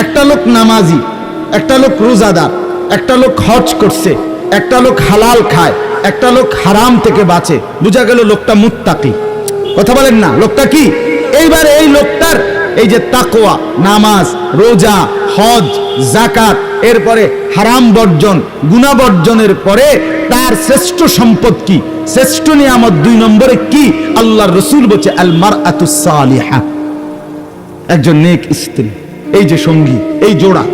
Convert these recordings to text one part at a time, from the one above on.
একটা লোক নামাজি, একটা লোক রোজাদার, একটা লোক হজ করছে, একটা লোক হালাল খায়, একটা লোক হারাম থেকে বাঁচে। বোঝা গেল লোকটা মুত্তাকি। কথা বলেন না, লোকটা কি? এইবার এই লোকটার এই যে তাকোয়া নামাজ, রোজা, হজ জাকাত এরপরে হারাম বর্জন, গুণা বর্জনের পরে তার শ্রেষ্ঠ সম্পদ কি? শ্রেষ্ঠ নিয়ামত দুই নম্বরে কি? আল্লাহর রসুল বলছে, আল মার আতুসালিহা একজন নেক স্ত্রী। এই যে সঙ্গী, এই জোড়া,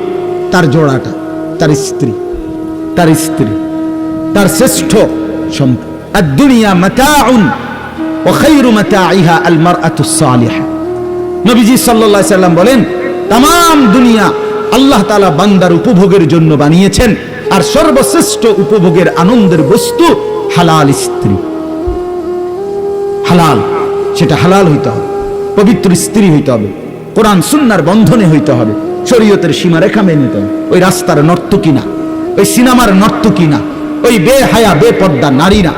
তার জোড়াটা, তার স্ত্রী তার স্ত্রী, তার শ্রেষ্ঠ উপভোগের জন্য বানিয়েছেন, আর সর্বশ্রেষ্ঠ উপভোগের আনন্দের বস্তু হালাল স্ত্রী। হালাল, সেটা হালাল হইতে হবে, পবিত্র স্ত্রী হইতে হবে। কোরআন সুন্নার বন্ধনে হইতে হবে। শরীয়তের সীমারেখা মেনে নিতে হবে। ওই রাস্তার নর্তকী না? ওই সিনেমার নর্তকী না? ওই বেহায়া, বেপর্দা নারী না?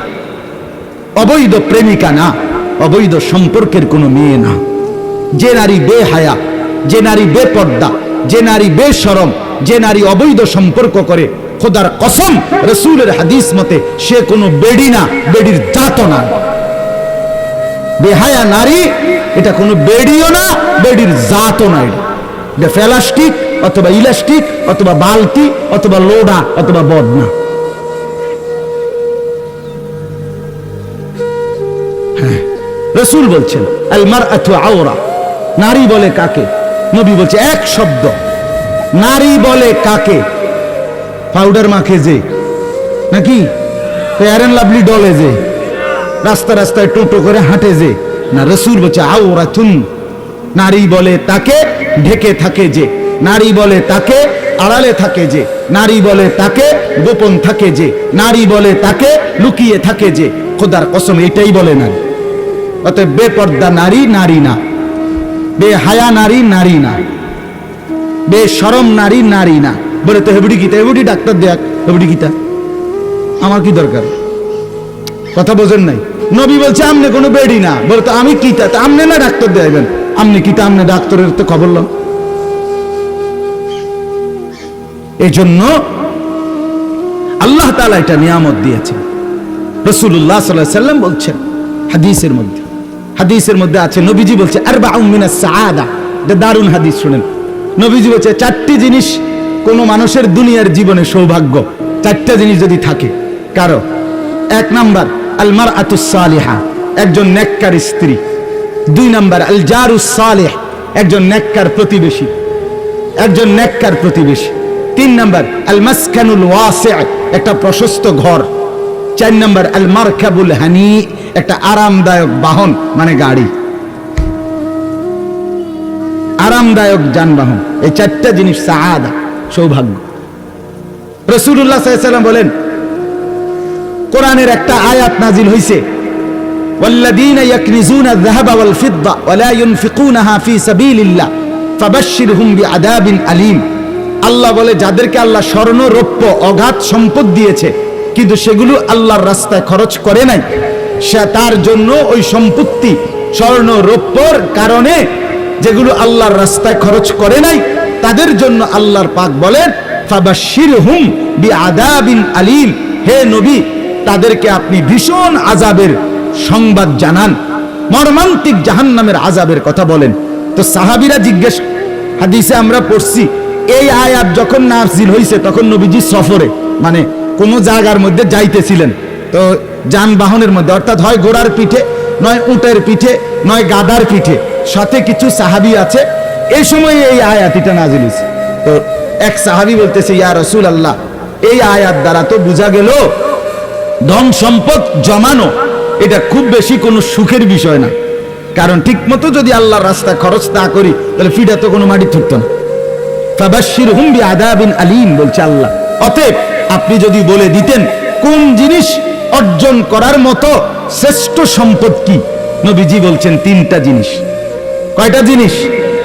অবৈধ প্রেমিকা না? অবৈধ সম্পর্কের কোনো মেয়ে না? যে নারী বেহায়া, যে নারী বেপর্দা, যে নারী বেসরম, যে নারী অবৈধ সম্পর্ক করে, খোদার কসম, রসুলের হাদিস মতে সে কোনো বেডি না, বেডির জাতও না। বেহায়া নারী, এটা কোনো বেডিও না, বেডির জাতও না এটা। এটা ফেলাস্টিক অথবা ইলাস্টিক অথবা বালতি অথবা লোডা অথবা বদনা। হ্যাঁ রসুল বলছেন আলমার আওরা। নারী বলে কাকে? নবী বলছে, এক শব্দ। নারী বলে কাকে? পাউডার মাখে যে। নাকি? অ্যান্ড লাভলি ডলে যে। রাস্তা রাস্তায় টোটো করে হাঁটে যে। না রসুল বলছে আওরা চুন নারী বলে তাকে, ঢেকে থাকে যে। নারী বলে তাকে, আড়ালে থাকে যে। নারী বলে তাকে, গোপন থাকে যে। নারী বলে তাকে, লুকিয়ে থাকে যে। খোদার কসম, এটাই বলে নারী। অতএব বেপর্দা নারী নারী না। বেহায়া নারী নারী না। বে বেসরম নারী নারী না। বলে, তো হেবুডি গীতা, হেবুডি ডাক্তার দেখ হেবুডি গীতা। আমার কি দরকার? কথা বোঝেন নাই। নবী বলছে, আমনে কোনো বেডি না। বলে, তো আমি কিতা আমনে না ডাক্তার দেবেন আমনে কিতা আমনে ডাক্তারের তো খবর লন। এই জন্য আল্লাহ তালা এটা নিয়ামত দিয়েছেন। রসুল্লাহ সাল্লাহ সাল্লাম বলছেন হাদিসের মধ্যে হাদিসের মধ্যে আছে, নবীজি বলছে আর বা সাদা এটা দারুণ হাদিস, শুনেন। নবীজি বলছে, চারটি জিনিস কোন মানুষের দুনিয়ার জীবনে সৌভাগ্য। চারটা জিনিস যদি থাকে, কারও? এক নাম্বার আলমার আতুসালিহা একজন নেককার স্ত্রী। দুই নাম্বার আল জারুস একজন নেককার প্রতিবেশী। একজন নেককার প্রতিবেশী। তিন নাম্বার আল মাসকানুল ওয়াসি একটা প্রশস্ত ঘর। চার নাম্বার আল মারকাবুল হানি, একটা আরামদায়ক বাহন মানে গাড়ি। আরামদায়ক যানবাহন, এই চারটা জিনিস সাহাদা সৌভাগ্য। রসুল্লাহ সাল্লাম বলেন কোরআনের একটা আয়াত নাজিল হইছে والذين يكنزون الذهب والفضة ولا ينفقونها في سبيل الله فبشرهم بعذاب أليم আল্লাহ বলে যাদেরকে আল্লাহ স্বর্ণ রৌপ্য অগাধ সম্পদ দিয়েছে কিন্তু সেগুলো আল্লাহর রাস্তায় খরচ করে নাই সে তার জন্য ওই সম্পত্তি স্বর্ণ রৌপ্যর কারণে যেগুলো আল্লাহর রাস্তায় খরচ করে নাই তাদের জন্য আল্লাহর পাক বলেন ফাবাশির হুম বি আদাবিন আলিম হে নবী তাদেরকে আপনি ভীষণ আজাবের সংবাদ জানান। মর্মান্তিক জাহান্নামের আজাবের কথা বলেন। তো সাহাবিরা জিজ্ঞেস, হাদিসে আমরা পড়ছি, এই আয়াত যখন নাজিল হয়েছে তখন নবীজি সফরে মানে কোনো জায়গার মধ্যে যাইতেছিলেন। তো যানবাহনের মধ্যে, অর্থাৎ হয় ঘোড়ার পিঠে, নয় উটের পিঠে, নয় গাদার পিঠে, সাথে কিছু সাহাবি আছে। এই সময় এই আয়াতিটা নাজিল হয়েছে তো এক সাহাবি বলতেছে, ইয়া রসুল আল্লাহ এই আয়াত দ্বারা তো বোঝা গেল ধন সম্পদ জমানো, এটা খুব বেশি কোনো সুখের বিষয় না। কারণ ঠিক মতো যদি আল্লাহর রাস্তা খরচ না করি, তাহলে ফিটা তো কোনো মাটি থাকতো না। ফাবাশির হুম্বি আদাবিন আলিম, বলছে আল্লাহ। অতএব আপনি যদি বলে দিতেন, কোন জিনিস অর্জন করার মতো শ্রেষ্ঠ সম্পদ কি? নবীজি বলছেন, তিনটা জিনিস। কয়টা জিনিস?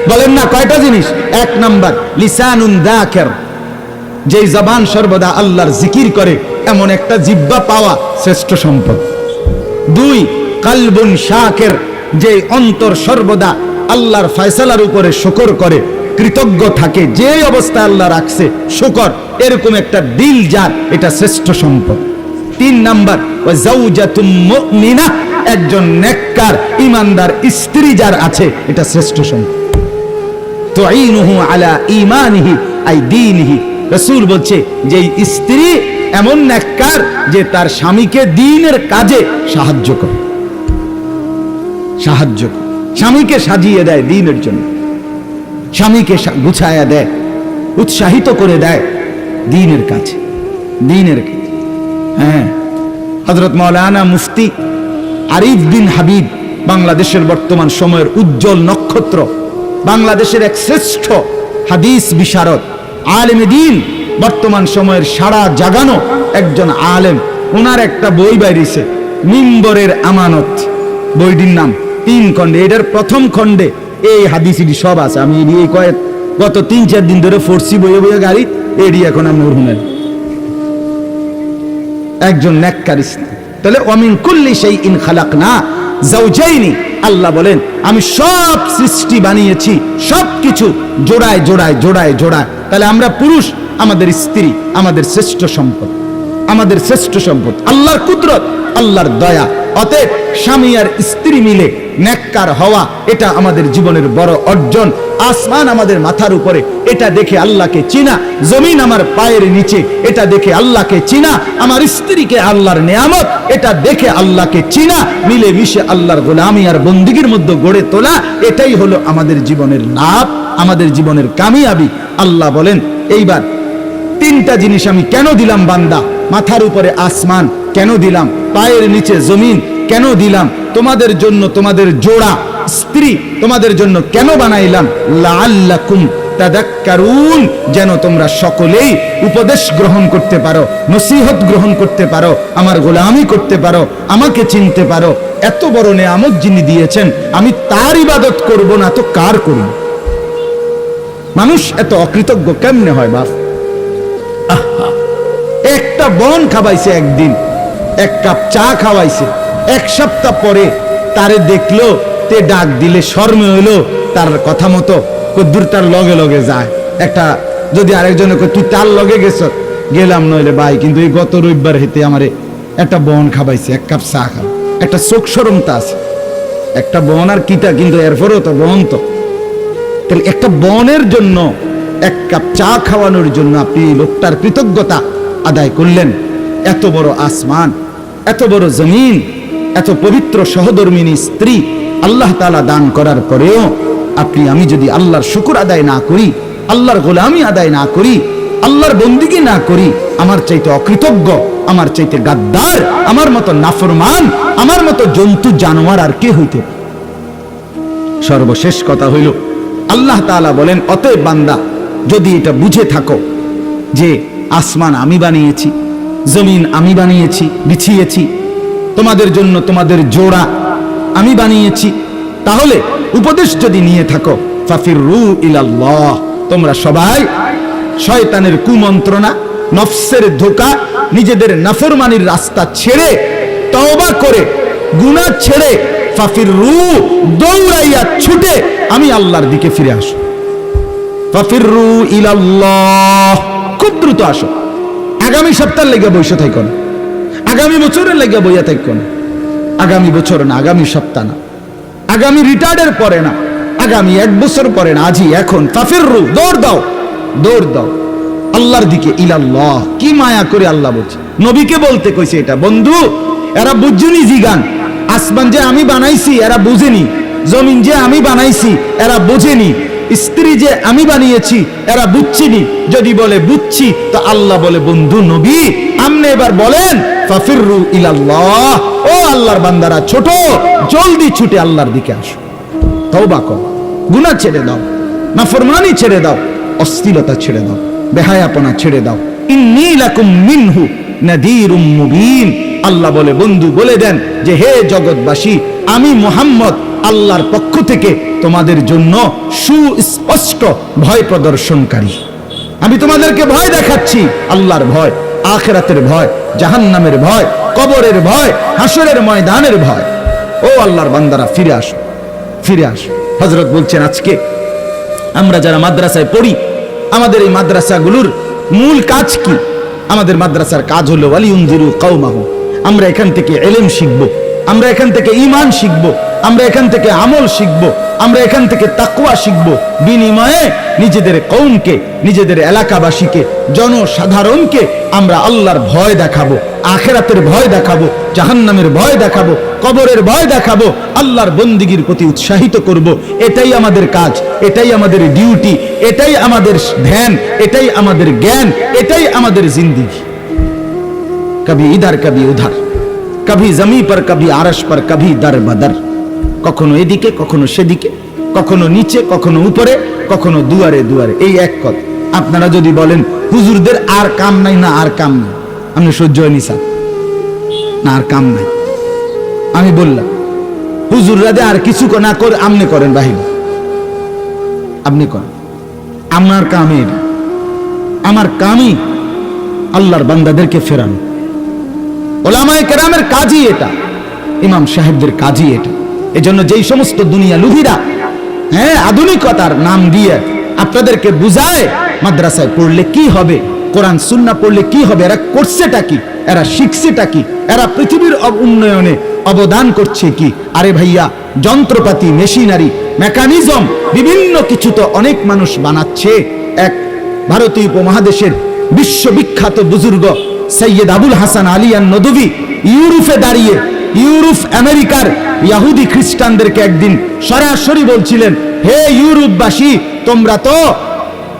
বলেন না, কয়টা জিনিস? এক নাম্বার, লিসানুন দাকের। যেই জবান সর্বদা আল্লাহর জিকির করে, এমন একটা জিব্বা পাওয়া শ্রেষ্ঠ সম্পদ। দুই, কালবুন শাকের যে অন্তর সর্বদা আল্লাহর ফয়সালার উপরে শকর করে, কৃতজ্ঞ থাকে যে অবস্থায় আল্লাহ রাখছে শুকর, এরকম একটা দিল যার, এটা শ্রেষ্ঠ সম্পদ। তিন নাম্বার একজন নেককার ইমানদার স্ত্রী যার আছে, এটা শ্রেষ্ঠ সম্পদ। তুঈনুহু আলা ইমানহি আই দীনিহি। রাসূল বলছে যে স্ত্রী এমন নেককার যে তার স্বামীকে দ্বীনের কাজে সাহায্য করে। সাহায্য করে। স্বামীকে সাজিয়ে দেয় দ্বীনের জন্য। স্বামীকে গুছায়া দেয়, উৎসাহিত করে দেয় দ্বীনের কাছে। দ্বীনের কাছে। হ্যাঁ। হজরত মাওলানা মুফতি আরিফ বিন হাবিব বাংলাদেশের বর্তমান সময়ের উজ্জ্বল নক্ষত্র, বাংলাদেশের এক শ্রেষ্ঠ হাদিস বিশারদ আলেম দিন, বর্তমান সময়ের সারা জাগানো একজন আলেম। ওনার একটা বই বাইরেছে, মিম্বরের আমানত। বইটির নাম তিন খণ্ডে, এটার প্রথম খণ্ডে এই হাদিসিটি সব আছে। আমি এই কয়েক গত তিন, চার দিন ধরে ফোরসি বইয়ে বইয়ে গাড়ি, এটি এখন আমি শুনেন একজন নেককার তাহলে অমিন কুল্লি সেই ইন খালাক না জাউজাইনি আল্লাহ বলেন, আমি সব সৃষ্টি বানিয়েছি সব কিছু জোড়ায় জোড়ায় জোড়ায় জোড়ায়। তাহলে আমরা পুরুষ, আমাদের স্ত্রী, আমাদের শ্রেষ্ঠ সম্পদ। আমাদের শ্রেষ্ঠ সম্পদ, আল্লাহর কুদরত, আল্লাহর দয়া। অতএব স্বামী আর স্ত্রী মিলে নেককার হওয়া, এটা আমাদের জীবনের বড় অর্জন। আসমান আমাদের মাথার উপরে, এটা দেখে আল্লাহকে চিনা। জমিন আমার পায়ের নিচে, এটা দেখে আল্লাহকে চিনা। আমার স্ত্রীকে আল্লাহর নেয়ামত, এটা দেখে আল্লাহকে চিনা। মিলে মিশে আল্লাহর গোলামি আর বন্দিগির মধ্যে গড়ে তোলা, এটাই হলো আমাদের জীবনের লাভ, আমাদের জীবনের কামিয়াবি। আল্লাহ বলেন, এইবার তিনটা জিনিস আমি কেন দিলাম বান্দা? মাথার উপরে আসমান, কেন দিলাম? পায়ের নিচে জমিন কেন দিলাম? তোমাদের জন্য তোমাদের জোড়া স্ত্রী তোমাদের জন্য কেন বানাইলাম? লাআল্লাকুম তাদাক্কারুন, যেন তোমরা সকলেই উপদেশ গ্রহণ করতে পারো, নসিহত গ্রহণ করতে পারো, আমার গোলামি করতে পারো, আমাকে চিনতে পারো। এত বড় নেয়ামত যিনি দিয়েছেন, আমি তার ইবাদত করব না তো কার করব? মানুষ এত অকৃতজ্ঞ কেমনে হয় বাপ? একটা বন খাওয়াইছে একদিন, এক কাপ চা খাওয়াইছে। এক সপ্তাহ পরে তারে দেখল, তে ডাক দিলে শর্মে হইল, তার কথা মতো কদ্দুর তার লগে লগে যায়। একটা যদি আরেকজনে তুই তার লগে গেছ? গেলাম নইলে, ভাই, কিন্তু এই গত রবিবার হেতে আমারে একটা বন খাওয়াইছে এক কাপ চা খাও। একটা চোখ সরমতা আছে। একটা বন আর কিটা, কিন্তু এরপরেও তো বন তো। তাহলে একটা বনের জন্য এক কাপ চা খাওয়ানোর জন্য আপনি লোকটার কৃতজ্ঞতা আদায় করলেন। এত বড় আসমান, এত বড় জমিন এত পবিত্র সহধর্মিনী স্ত্রী আল্লাহ তালা দান করার পরেও আপনি, আমি যদি আল্লাহর শুকুর আদায় না করি, আল্লাহর গোলামি আদায় না করি, আল্লাহর বন্দিগি না করি, আমার চাইতে অকৃতজ্ঞ, আমার চাইতে গাদ্দার, আমার মতো নাফরমান, আমার মতো জন্তু জানোয়ার আর কে হইতে সর্বশেষ কথা হইল, আল্লাহ তাআলা বলেন, অতএব বান্দা, যদি এটা বুঝে থাকো যে আসমান আমি বানিয়েছি, জমিন আমি বানিয়েছি, বিছিয়েছি তোমাদের জন্য তোমাদের জোড়া আমি বানিয়েছি। তাহলে উপদেশ যদি নিয়ে থাকো ফাফির রু ইলাল্লাহ, তোমরা সবাই শয়তানের কুমন্ত্রণা, নফসের ধোকা, নিজেদের নাফরমানির রাস্তা ছেড়ে, তওবা করে, গুনাহ ছেড়ে ফাফির রু দৌড়াইয়া ছুটে আমি আল্লাহর দিকে ফিরে আসো। ফাফির রু ইলাল্লাহ, খুব দ্রুত আসো। আগামী সপ্তাহের লেগে বসে থাকো আগামী বছরের লেগে বইয়া থাকো না আগামী বছর না, আগামী সপ্তাহ না। আগামী রিটায়ার্ডের পরে না, আগামী এক বছর পরে না আজই এখন। ফাফির রু দৌড় দাও দৌড় দাও। আল্লাহর দিকে ইলাল্লাহ, কি মায়া করে আল্লাহ বলছে। নবীকে বলতে কইছে এটা, বন্ধু, এরা বুঝুনি জিগান আসমান যে আমি বানাইছি, এরা বুঝেনি। জমিন যে আমি বানাইছি, এরা বোঝেনি। স্ত্রী যে আমি বানিয়েছি, এরা বুঝছিনি। যদি বলে বুঝছি, তো আল্লাহ বলে, বন্ধু নবী, আমনে এবার বলেন ফাফিররু ইলাল্লাহ। ও আল্লাহর বান্দারা, ছোট, জলদি ছুটে আল্লাহর দিকে আসো। তওবা কর। গুনাহ ছেড়ে দাও। নাফরমানি ছেড়ে দাও। অস্থিরতা ছেড়ে দাও। বেহায়াপনা ছেড়ে দাও। লাকুম মিনহু নাদিরুম মুবিন। আল্লাহ বলে, বন্ধু, বলে দেন যে, হে জগৎবাসী, আমি মোহাম্মদ আল্লাহর পক্ষ থেকে তোমাদের জন্য সুস্পষ্ট ভয় প্রদর্শনকারী। আমি তোমাদেরকে ভয় দেখাচ্ছি, আল্লাহর ভয়। আখেরাতের ভয়, জাহান্নামের ভয়, কবরের ভয়, হাসরের ময়দানের ভয়। ও আল্লাহর বান্দারা, ফিরে আসো ফিরে আসো। হজরত বলছেন, আজকে আমরা যারা মাদ্রাসায় পড়ি, আমাদের এই মাদ্রাসাগুলোর মূল কাজ কি? আমাদের মাদ্রাসার কাজ হলো, ওয়ালিউনজিরু কৌমাহু আমরা এখান থেকে এলেম শিখব। আমরা এখান থেকে ইমান শিখব, আমরা এখান থেকে আমল শিখব, আমরা এখান থেকে তাকওয়া শিখব। বিনিময়ে নিজেদের কৌমকে নিজেদের এলাকাবাসীকে, জনসাধারণকে আমরা আল্লাহর ভয় দেখাবো, আখেরাতের ভয় দেখাবো, জাহান্নামের ভয় দেখাবো, কবরের ভয় দেখাবো, আল্লাহর বন্দিগির প্রতি উৎসাহিত করব। এটাই আমাদের কাজ, এটাই আমাদের ডিউটি, এটাই আমাদের ধ্যান, এটাই আমাদের জ্ঞান, এটাই আমাদের জিন্দিগি। কবি ইধার, কবি উধার। কবি জমি পর কবি আরস পর কবি দর বদর কখনো এদিকে কখনো সেদিকে কখনো নিচে কখনো উপরে কখনো দুয়ারে দুয়ারে এই এক কথা। আপনারা যদি বলেন, হুজুরদের আর কাম নাই না, আর কাম নাই। আপনি সহ্য হয়নি, স্যার। না, আর কাম নাই। আমি বললাম, হুজুররা যে আর কিছু না করে আপনি করেন বাহির। আপনি করেন। আমার কামে। আমার কামই আল্লাহর বান্দাদেরকে ফেরানো। ওলামায়ে কেরামের কাজই এটা, ইমাম সাহেবদের কাজই এটা। যেই সমস্ত দুনিয়া হ্যাঁ আধুনিকতার নাম দিয়ে আপনাদেরকে বুঝায়, মাদ্রাসায় পড়লে কি হবে, কোরআন, সুন্না পড়লে কি হবে, এরা করছেটা কি, এরা শিখছেটা কি, এরা পৃথিবীর উন্নয়নে অবদান করছে কি। আরে ভাইয়া, যন্ত্রপাতি, মেশিনারি, মেকানিজম, বিভিন্ন কিছু তো অনেক মানুষ বানাচ্ছে। এক ভারতীয় উপমহাদেশের বিশ্ববিখ্যাত বুজুর্গ সৈয়দ আবুল হাসান আলিয়ান নদভী ইউরোপে দাঁড়িয়ে, ইউরোপ আমেরিকার ইয়াহুদি খ্রিস্টানদেরকে একদিন সরাসরি বলছিলেন, হে ইউরোপবাসী, তোমরা তো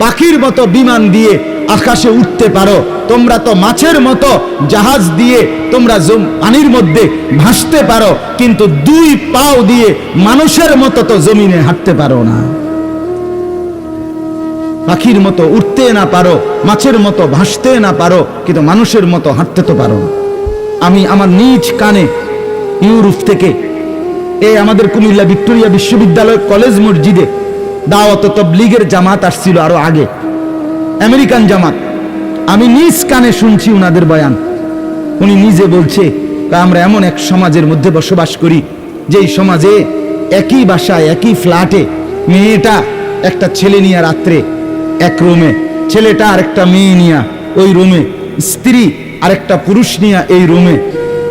পাখির মতো বিমান দিয়ে আকাশে উঠতে পারো, তোমরা তো মাছের মতো জাহাজ দিয়ে তোমরা পানির মধ্যে ভাসতে পারো, কিন্তু দুই পাও দিয়ে মানুষের মতো তো জমিনে হাঁটতে পারো না। পাখির মতো উঠতে না পারো, মাছের মতো ভাসতে না পারো, কিন্তু মানুষের মতো হাঁটতে তো পারো আমি আমার নিজ কানে ইউরোপ থেকে এই আমাদের কুমিল্লা ভিক্টোরিয়া বিশ্ববিদ্যালয় কলেজ মসজিদে দাওয়াত তবলিগের জামাত আসছিল আরও আগে। আমেরিকান জামাত। আমি নিজ কানে শুনছি উনাদের বয়ান। উনি নিজে বলছে "তা আমরা এমন এক সমাজের মধ্যে বসবাস করি, যেই সমাজে একই বাসায়, একই ফ্ল্যাটে মেয়েটা একটা ছেলে নিয়ে রাত্রে এক রুমে। ছেলেটা আরেকটা মেয়ে নিয়া ওই রুমে। স্ত্রী আরেকটা পুরুষ নিয়া এই রুমে।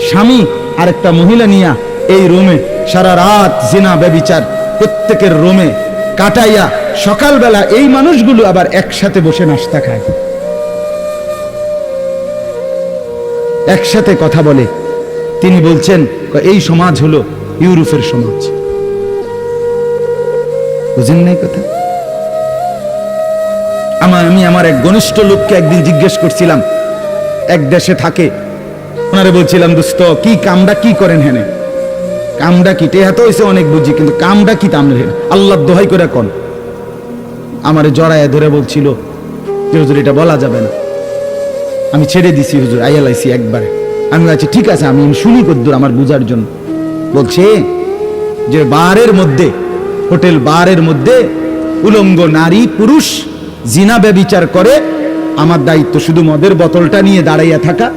স্বামী আরেকটা মহিলা নিয়া এই রুমে। সারা রাত জেনা, ব্যবিচার প্রত্যেকের রুমে। কাটাইয়া সকালবেলা এই মানুষগুলো আবার একসাথে বসে নাস্তা খায়। একসাথে কথা বলে। তিনি বলছেন এই সমাজ হলো ইউরোপের সমাজ। বুঝেন নাই কথা? আমার এক ঘনিষ্ঠ লোককে একদিন জিজ্ঞেস করছিলাম, এক দেশে থাকে? ওনারে বলছিলাম, দোস্ত, কি কামটা কি করেন হেনে? কামটা কি? টেহা তো হয়েছে অনেক বুঝি, কিন্তু কামটা কি তামরে আল্লাহ দোহাই করে কন। আমারে জড়ায় ধরে বলছিল, যে হুজুর, এটা বলা যাবে না। আমি ছেড়ে দিছি হুজুর আইএলআইসি একবারে। আমি বলছি, ঠিক আছে, আমি শুনি কদ্দুর আমার বুঝার জন্য। বলছে, যে বারের মধ্যে, হোটেল বারের মধ্যে উলঙ্গ নারী, পুরুষ জিনা ব্যবিচার করে, আমার দায়িত্ব শুধু মদের বোতলটা নিয়ে দাঁড়াইয়া থাকা।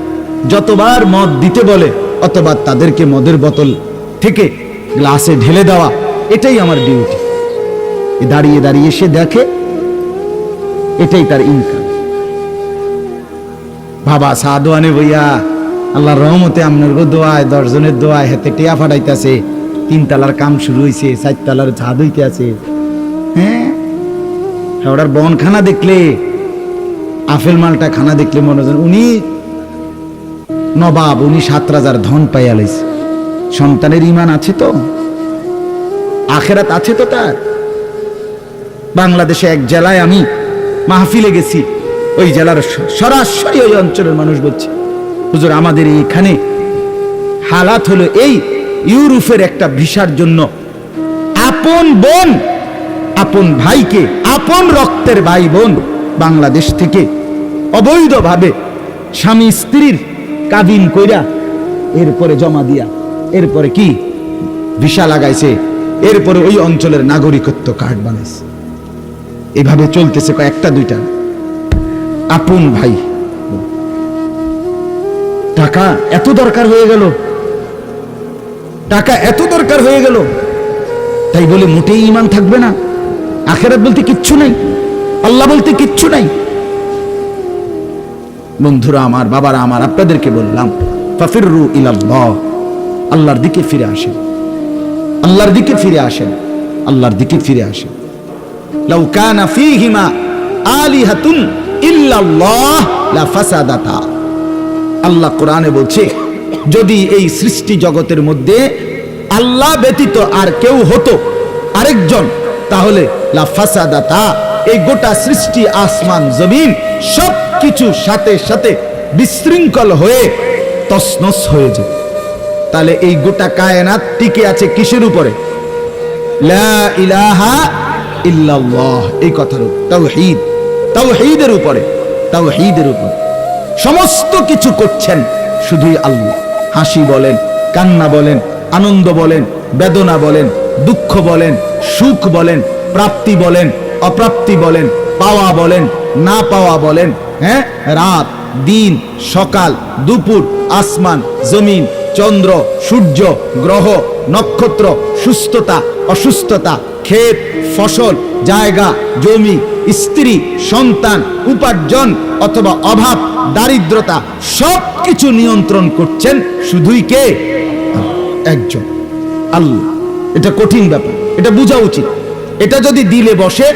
যতবার মদ দিতে বলে, অতবার তাদেরকে মদের বোতল থেকে গ্লাসে ঢেলে দেওয়া, এটাই আমার ডিউটি দাঁড়িয়ে দাঁড়িয়ে সে দেখে, এটাই তার ইনকাম বাবা সাদোয়ানে বইয়া, আল্লাহর রহমতে আপনার দোয়ায়, দশজনের দোয়ায় হাতে টিয়া ফাটাইতেছে তিন তালার কাম শুরু হয়েছে চার তালার ঝাদ হইতে আছে ওটার বন খানা দেখলে, আফেল মালটা খানা দেখলে মনে হয় উনি নবাব, উনি সাত রাজার ধন পাইয়া লাইছে। সন্তানের ইমান আছে তো? আখেরাত আছে তো তার? বাংলাদেশে এক জেলায় আমি মাহফিলে গেছি, ওই জেলার সরাসরি ওই অঞ্চলের মানুষ বলছে, হুজুর, আমাদের এখানে হালাত হলো এই ইউরোপের একটা ভিসার জন্য আপন বোন আপন ভাইকে, আপন রক্তের ভাই বোন বাংলাদেশ থেকে অবৈধভাবে স্বামী স্ত্রীর কাবিন কইরা এরপরে জমা দিয়া, এরপরে কি? ভিসা লাগাইছে, এরপরে ওই অঞ্চলের নাগরিকত্ব কার্ড বানাইছে। এভাবে চলতেছে কয়েকটা, দুইটা। আপন ভাই। টাকা এত দরকার হয়ে গেল। টাকা এত দরকার হয়ে গেল। তাই বলে মোটেই ইমান থাকবে না। আখেরাত বলতে কিচ্ছু নাই, আল্লাহ বলতে কিচ্ছু নাই। বন্ধুরা আমার, বাবারা আমার, আপনাদেরকে বললাম ফাফিরু ইলাল্লাহ, আল্লাহর দিকে ফিরে আসেন। আল্লাহর দিকে ফিরে আসেন, আল্লাহর দিকে ফিরে আসেন। লাউ কানা ফীহিমা আলিহাতুন ইল্লাল্লাহ লা ফাসাদাতা। আল্লাহ কোরআনে বলছে, যদি এই সৃষ্টি জগতের মধ্যে আল্লাহ ব্যতীত আর কেউ হতো, আরেকজন তাহলে লা ফাসাদাতা, এই গোটা সৃষ্টি, আসমান, জমিন সব কিছু সাথে সাথে বিশৃঙ্খল হয়ে তসনস হয়ে যেত তাহলে এই গোটা কায়নাত টিকে আছে কিসের উপরে? লা ইলাহা ইল্লাল্লাহ, এই কথার তাওহীদ, তাওহীদের উপরে, তাওহীদের উপর। সমস্ত কিছু করছেন শুধুই আল্লাহ। হাসি বলেন, কান্না বলেন, আনন্দ বলেন, বেদনা বলেন দুঃখ বলেন, সুখ বলেন, প্রাপ্তি বলেন, অপ্রাপ্তি বলেন, পাওয়া বলেন, না পাওয়া বলেন হ্যাঁ? রাত, দিন, সকাল, দুপুর, আসমান, জমিন, চন্দ্র, সূর্য, গ্রহ, নক্ষত্র, সুস্থতা, অসুস্থতা, ক্ষেত, ফসল, জায়গা, জমি, স্ত্রী, সন্তান, উপার্জন অথবা অভাব, দারিদ্রতা সব কিছু নিয়ন্ত্রণ করছেন শুধুই কে? একজন, আল্লাহ। এটা কঠিন ব্যাপার, এটা বোঝা উচিত। এটা যদি দিলে বসে,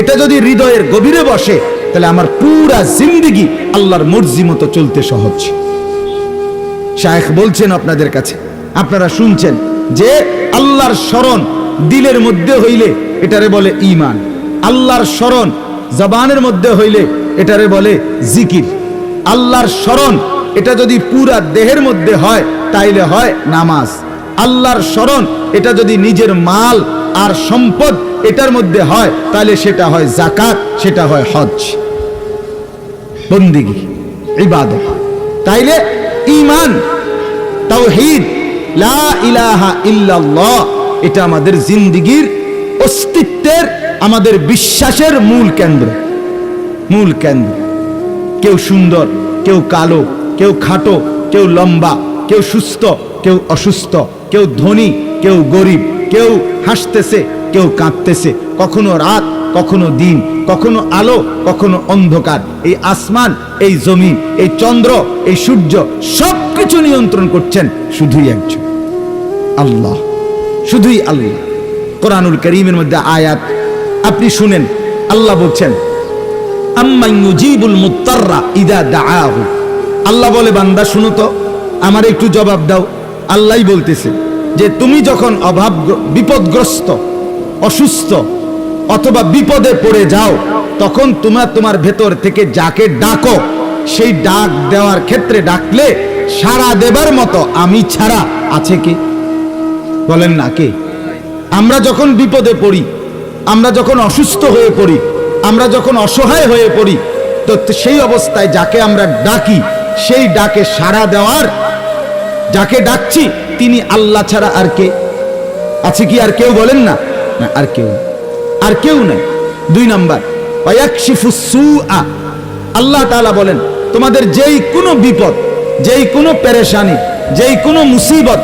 এটা যদি হৃদয়ের গভীরে বসে, তাহলে আমার পুরা জিন্দিগি আল্লাহর মর্জি মতো চলতে সহজ। শায়েখ বলছেন আপনাদের কাছে, আপনারা শুনছেন যে আল্লাহর স্মরণ দিলের মধ্যে হইলে এটারে বলে ইমান আল্লাহর স্মরণ জবানের মধ্যে হইলে এটারে বলে জিকির। আল্লাহর স্মরণ এটা যদি পুরা দেহের মধ্যে হয়, তাইলে হয় নামাজ। আল্লাহর স্মরণ, এটা যদি নিজের মাল আর সম্পদ এটার মধ্যে হয়, তাহলে সেটা হয় জাকাত সেটা হয় হজ। বন্দিগি, ইবাদত। তাইলে ঈমান, তাওহীদ, লা ইলাহা ইল্লাল্লাহ, এটা আমাদের জিন্দিগির অস্তিত্বের, আমাদের বিশ্বাসের মূল কেন্দ্র। মূল কেন্দ্র। কেউ সুন্দর, কেউ কালো, কেউ খাটো, কেউ লম্বা, কেউ সুস্থ, কেউ অসুস্থ। কেউ ধনী, কেউ গরিব, কেউ হাসতেছে, কেউ কাঁদতেছে। কখনো রাত, কখনো দিন, কখনো আলো, কখনো অন্ধকার। এই আসমান, এই জমিন, এই চন্দ্র, এই সূর্য সব কিছু নিয়ন্ত্রণ করছেন শুধুই একজন। আল্লাহ, শুধুই আল্লাহ। কোরআনুল করিমের মধ্যে আয়াত, আপনি শুনেন, আল্লাহ বলছেন আল্লাহ বলে, বান্দা, শুনো তো, আমার একটু জবাব দাও। আল্লাহই বলতেছে যে তুমি যখন অভাব বিপদগ্রস্ত, অসুস্থ অথবা বিপদে পড়ে যাও, তখন তোমার তোমার ভেতর থেকে যাকে ডাকো, সেই ডাক দেওয়ার ক্ষেত্রে ডাকলে সারা দেবার মতো আমি ছাড়া আছে কি? বলেন না কে? আমরা যখন বিপদে পড়ি, আমরা যখন অসুস্থ হয়ে পড়ি, আমরা যখন অসহায় হয়ে পড়ি, তো সেই অবস্থায় যাকে আমরা ডাকি, সেই ডাকে সাড়া দেওয়ার যাকে ডাকছি তিনি আল্লাহ ছাড়া আর কে? আছে কি আর কেউ বলেন না? না, আর কেউ আর কেউ নাই। দুই নাম্বার আল্লাহ তাআলা বলেন, তোমাদের যেই কোনো বিপদ, যেই কোনো পেরেশানি, যেই কোনো মুসিবত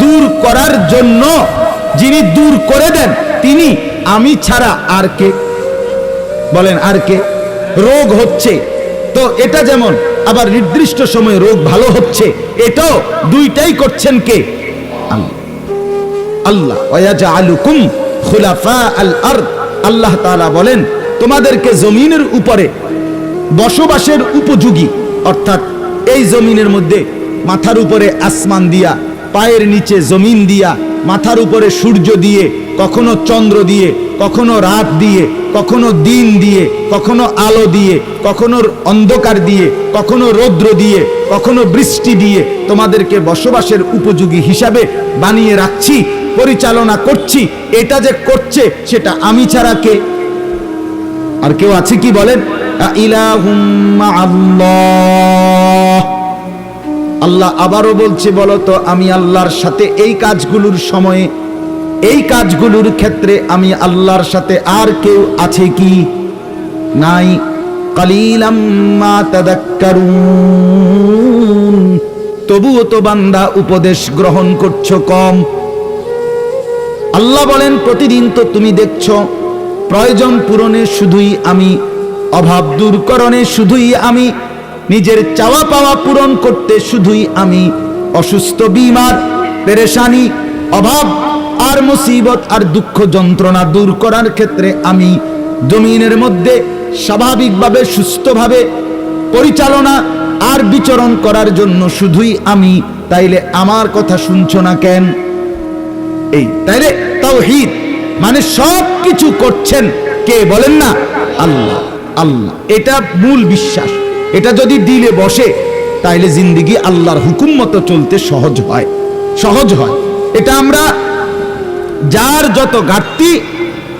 দূর করার জন্য যিনি দূর করে দেন, তিনি আমি ছাড়া আর কে? বলেন, আর কে? রোগ হচ্ছে। তো এটা যেমন আবার নির্দিষ্ট সময়ে রোগ ভালো হচ্ছে, এটাও দুইটাই করছেন কে? আল্লাহ। আল্লাহ খুলাফা আল আরদ। আল্লাহ তাআলা বলেন, তোমাদেরকে জমিনের উপরে বসবাসের উপযোগী, অর্থাৎ এই জমিনের মধ্যে মাথার উপরে আসমান দিয়া, পায়ের নিচে জমিন দিয়া, মাথার উপরে সূর্য দিয়ে, কখনো চন্দ্র দিয়ে কখনো রাত দিয়ে, কখনো দিন দিয়ে, কখনো আলো দিয়ে, কখনো অন্ধকার দিয়ে, কখনো রৌদ্র দিয়ে, কখনো বৃষ্টি দিয়ে তোমাদেরকে বসবাসের উপযোগী হিসাবে বানিয়ে রাখছি, পরিচালনা করছি। এটা যে করছে, সেটা আমি ছাড়া কে? আর কেউ আছে কি বলেন? আল্লাহ আবারও বলছে বলো তো আমি আল্লাহর সাথে এই কাজগুলোর সময়ে এই কাজগুলোর ক্ষেত্রে আমি আল্লাহর সাথে আর কেউ আছে কি? নাই। কালিলাম মা তাদাক্কারুন। তবুও তো বান্দা উপদেশ গ্রহণ করছ কম। আল্লাহ বলেন, প্রতিদিন তো তুমি দেখছ, প্রয়োজন পূরণে শুধুই আমি, অভাব দূরকরণে শুধুই আমি, নিজের চাওয়া পাওয়া পূরণ করতে শুধুই আমি, অসুস্থ, বিমার, পেরেশানি অভাব আর মুসিবত আর দুঃখ যন্ত্রণা দূর করার ক্ষেত্রে আমি জমিনের মধ্যে স্বাভাবিকভাবে, সুস্থভাবে পরিচালনা আর বিচরণ করার জন্য শুধুই আমি, তাইলে আমার কথা শুনছো না কেন? এই, তাইলে তাও হিত মানে সব কিছু করছেন কে বলেন না? আল্লাহ আল্লাহ। এটা মূল বিশ্বাস। এটা যদি দিলে বসে, তাইলে জিন্দিগি আল্লাহর হুকুম মতো চলতে সহজ হয়। সহজ হয়। এটা আমরা যার যত ঘাটতি,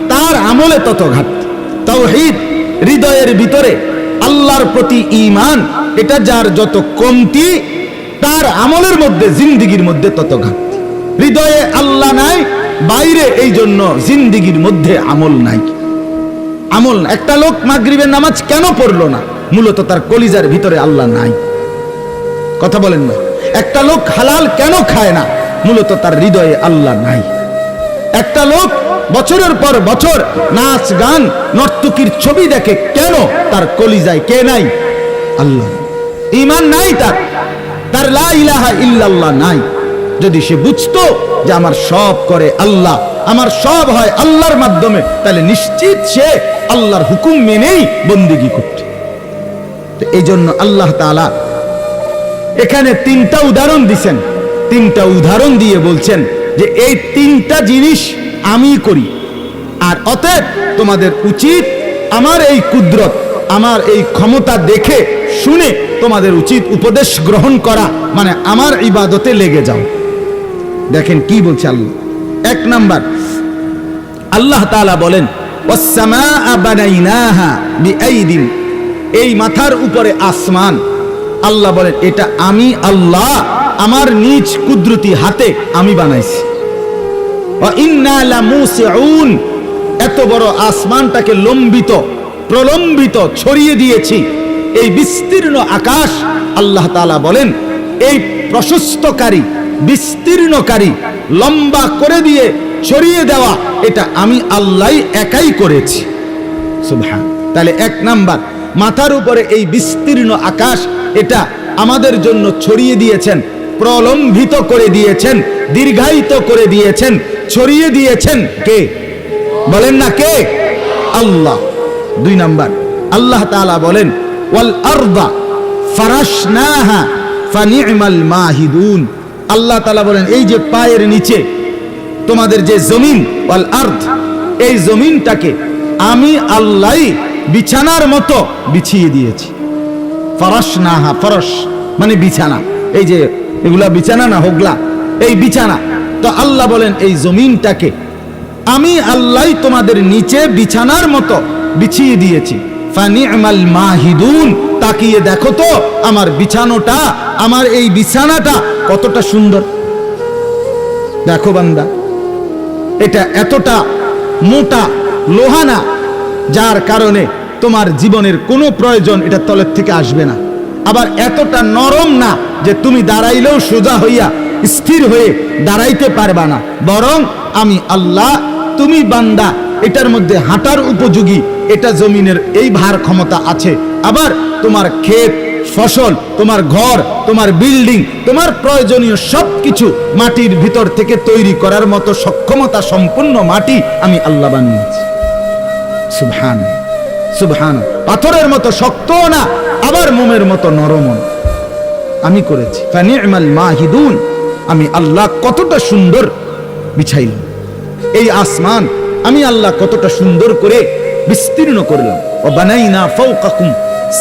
তার আমলে তত ঘাটতি। তাওহীদ হৃদয়ের ভিতরে আল্লাহর প্রতি ইমান এটা যার যত কমতি, তার আমলের মধ্যে, জিন্দিগির মধ্যে তত ঘাটতি। হৃদয়ে আল্লাহ নাই, বাইরে এই জন্য জিন্দিগির মধ্যে আমল নাই। আমল একটা লোক মাগরিবের নামাজ কেন পড়ল না? মূলত তার কলিজার ভিতরে আল্লাহ নাই। কথা বলেন না। একটা লোক হালাল কেন খায় না? মূলত তার হৃদয়ে আল্লাহ নাই। একটা লোক বছরের পর বছর নাচ, গান, নর্তকীর ছবি দেখে কেন তার কলিজায় কে নাই? আল্লাহ ইমান নাই তার। তার লা ইলাহা ইল্লাল্লাহ নাই। যদি সে বুঝতো যে আমার সব করে আল্লাহ, আমার সব হয় আল্লাহর মাধ্যমে, তাহলে নিশ্চিত সে আল্লাহর হুকুম মেনেই বন্দিগি করত। তো এই জন্য আল্লাহ তাআলা এখানে তিনটা উদাহরণ দিছেন। তিনটা উদাহরণ দিয়ে বলছেন যে এই তিনটা জিনিস আমি করি। আর অতএব তোমাদের উচিত আমার এই কুদরত, আমার এই ক্ষমতা দেখে শুনে তোমাদের উচিত উপদেশ গ্রহণ করা মানে আমার ইবাদতে লেগে যাও। দেখেন কি বলছে আল্লাহ। এক নাম্বার, আল্লাহ তাআলা বলেন, "ওয়াস-সামাআ বানাইনাহা বিআইদিন। এই মাথার উপরে আসমান। আল্লাহ বলেন, এটা আমি আল্লাহ আমার নিজ কুদরতি হাতে আমি বানাইছি। এত বড় আসমানটাকে লম্বিত, প্রলম্বিত ছড়িয়ে দিয়েছি। এই বিস্তীর্ণ আকাশ, আল্লাহ তালা বলেন, এই প্রশস্তকারী, বিস্তীর্ণকারী, লম্বা করে দিয়ে ছড়িয়ে দেওয়া, এটা আমি আল্লাহ একাই করেছি। তাহলে এক নাম্বার, মাথার উপরে এই বিস্তীর্ণ আকাশ, এটা আমাদের জন্য ছড়িয়ে দিয়েছেন প্রলম্বিত করে দিয়েছেন, দীর্ঘায়িত করে দিয়েছেন, ছড়িয়ে দিয়েছেন কে? বলেন না কে? আল্লাহ। দুই নাম্বার, আল্লাহ তালা বলেন আল্লাহ তাআলা বলেন, এই যে পায়ের নিচে তোমাদের যে জমিন, ওয়াল আর্থ এই জমিনটাকে আমি আল্লাহ বিছানার মতো বিছিয়ে দিয়েছি। ফরস না হা ফরস মানে বিছানা। এই যে এগুলা বিছানা না, হোগলা? এই বিছানা। তো আল্লাহ বলেন, এই জমিনটাকে আমি আল্লাহ তোমাদের নিচে বিছানার মতো বিছিয়ে দিয়েছি। মাহিদুন, তাকিয়ে দেখো তো, আমার বিছানোটা, আমার এই বিছানাটা কতটা সুন্দর। দেখো বান্দা, এটা এতটা মোটা লোহানা, যার কারণে তোমার জীবনের কোনো প্রয়োজন এটা তলের থেকে আসবে না। আবার এতটা নরম না যে তুমি দাঁড়াইলেও সোজা হইয়া স্থির হয়ে দাঁড়াইতে পারবা না। বরং আমি আল্লাহ, তুমি বান্দা, এটার মধ্যে হাঁটার উপযোগী, এটা জমিনের এই ভার ক্ষমতা আছে। আবার তোমার ক্ষেত, ফসল, তোমার ঘর, তোমার বিল্ডিং, তোমার প্রয়োজনীয় সবকিছু মাটির ভিতর থেকে তৈরি করার মতো সক্ষমতা সম্পূর্ণ মাটি আমি আল্লাহ বানিয়েছি। সুবহান সুবহান পাথরের মতো শক্ত না আবার মোমের মতো নরম আমি করেছি। ফানি'মাল মাহিদুন। আমি আল্লাহ কতটা সুন্দর বিছাইলাম। এই আসমান আমি আল্লাহ কতটা সুন্দর করে বিস্তীর্ণ করলাম। ও বানাই বানাইনা ফাওকাকুম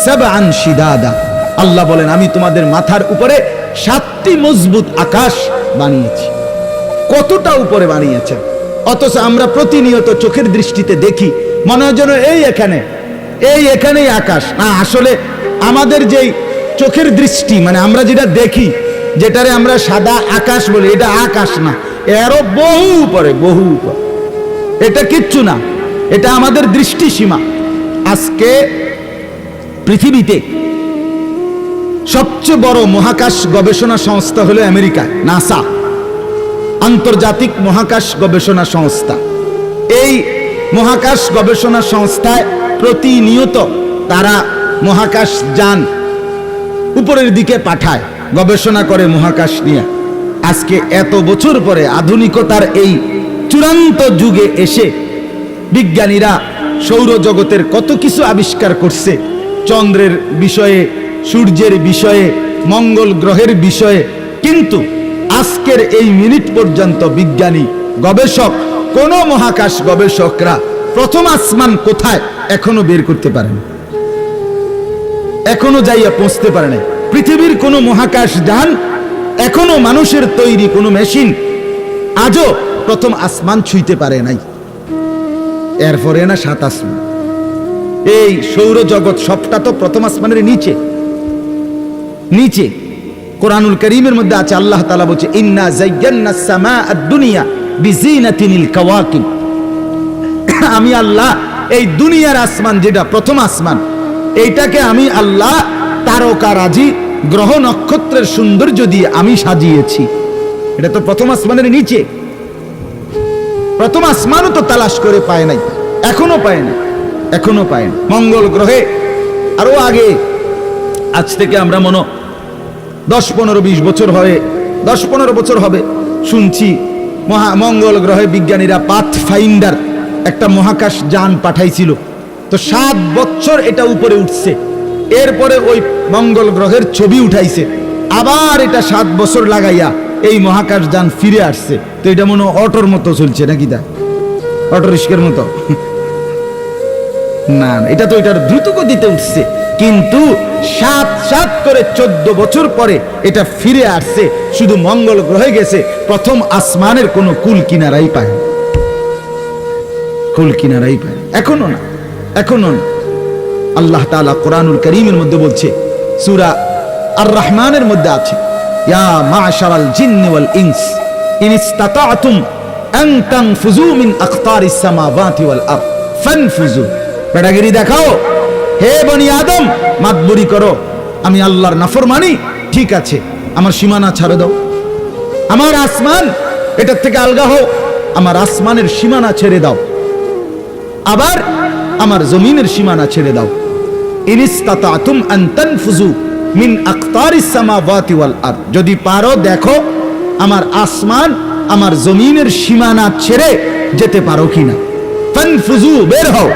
সাবআন শিদাদা। আল্লাহ বলেন, আমি তোমাদের মাথার উপরে সাতটি মজবুত আকাশ বানিয়েছি। কতটা উপরে বানিয়েছেন? অথচ আমরা প্রতিনিয়ত চোখের দৃষ্টিতে দেখি, মনে হয় যেন এই এখানে, এই এখানেই আকাশ। না, আসলে আমাদের যেই চোখের দৃষ্টি মানে আমরা যেটা দেখি, যেটারে আমরা সাদা আকাশ বলি, এটা আকাশ না এরও বহু উপরে বহু উপরে। এটা কিচ্ছু না, এটা আমাদের দৃষ্টি সীমা আজকে পৃথিবীতে সবচেয়ে বড় মহাকাশ গবেষণা সংস্থা হলো আমেরিকা, নাসা। আন্তর্জাতিক মহাকাশ গবেষণা সংস্থা। এই মহাকাশ গবেষণা সংস্থায় প্রতিনিয়ত তারা মহাকাশ যান। উপরের দিকে পাঠায়, গবেষণা করে মহাকাশ নিয়ে। আজকে এত বছর পরে আধুনিকতার এই চূড়ান্ত যুগে এসে বিজ্ঞানীরা সৌরজগতের কত কিছু আবিষ্কার করছে, চন্দ্রের বিষয়ে, সূর্যের বিষয়ে, মঙ্গল গ্রহের বিষয়ে। কিন্তু আজকের এই মিনিট পর্যন্ত বিজ্ঞানী, গবেষক, কোন মহাকাশ গবেষকরা প্রথম আসমান কোথায় এখনও বের করতে পারেন। এখনও যাইয়া পৌঁছতে পারে নাই। পৃথিবীর কোন মহাকাশ যান, এখনও মানুষের তৈরি কোনো মেশিন আজও প্রথম আসমান ছুঁইতে পারে নাই। এরপরে না সাত আসমান। এই সৌরজগৎ সবটা তো প্রথম আসমানের নিচে। নিচে। কোরআনুল করিমের মধ্যে আছে, আল্লাহ তালা বলছে, ইন্না জায়্যান্না সামা আদ-দুনিয়া বিজিনাতিনিল কাওয়াকিব। আমি আল্লাহ, এই দুনিয়ার আসমান যেটা প্রথম আসমান এইটাকে আমি আল্লাহ তারকারাজি গ্রহ নক্ষত্রের সৌন্দর্য দিয়ে আমি সাজিয়েছি। এটা তো প্রথম আসমানের নিচে। প্রথম আসমানও তো তালাশ করে পায় নাই এখনও পায় না এখনও পায় না মঙ্গল গ্রহে আরও আগে, আজ থেকে আমরা মনে দশ পনেরো বিশ বছর হয় দশ পনেরো বছর হবে, শুনছি মহা মঙ্গল গ্রহে বিজ্ঞানীরা পাথ ফাইন্ডার একটা মহাকাশ যান পাঠাইছিল। তো সাত বছর এটা উপরে উঠছে। এরপরে ওই মঙ্গল গ্রহের ছবি উঠাইছে। আবার এটা সাত বছর লাগাইয়া এই মহাকাশ যান ফিরে আসছে। তো এটা মনে অটোর মতো চলছে নাকি তা? অটো রিস্কের মতো? না এটা তো এটার দ্রুত গতিতে উঠছে। কিন্তু সাত সাত করে চোদ্দ বছর পরে এটা ফিরে আসছে। শুধু মঙ্গল গ্রহে গেছে, প্রথম আসমানের কোনো কুল কিনারাই পায় কুল কিনারাই পায় এখনও না। এখনও আল্লাহ তাআলা কোরআনুল করিমের মধ্যে বলছে, সূরা আর রহমানের মধ্যে আছে, ইয়া মিন দেখাও, হে বনি আদম, মাতবুরি করো, আমি আল্লাহর নাফরমানি, ঠিক আছে, আমার সীমানা ছাড়ে দাও। আমার আসমান, এটার থেকে আলগা হও, আমার আসমানের সীমানা ছেড়ে দাও। আবার আমার জমিনের সীমানা ছেড়ে দাও। ইনিস্তাতাতুম আন যদি পারো, দেখো, আমার আসমান, আমার জমিনের সীমানা ছেড়ে যেতে পারো কিনা। ফানফুযু বের হও।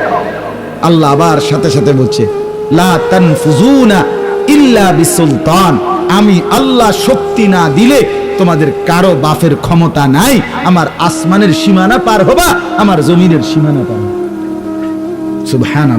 আল্লাহ আবার সাথে সাথে বলছে, লা তানফুযুনা ইল্লা বিসুলতান। আমি আল্লাহ শক্তি না দিলে তোমাদের কারও বাফের ক্ষমতা নাই। আমার আসমানের সীমানা পার হবা, আমার জমিনের সীমানা পার সুবহান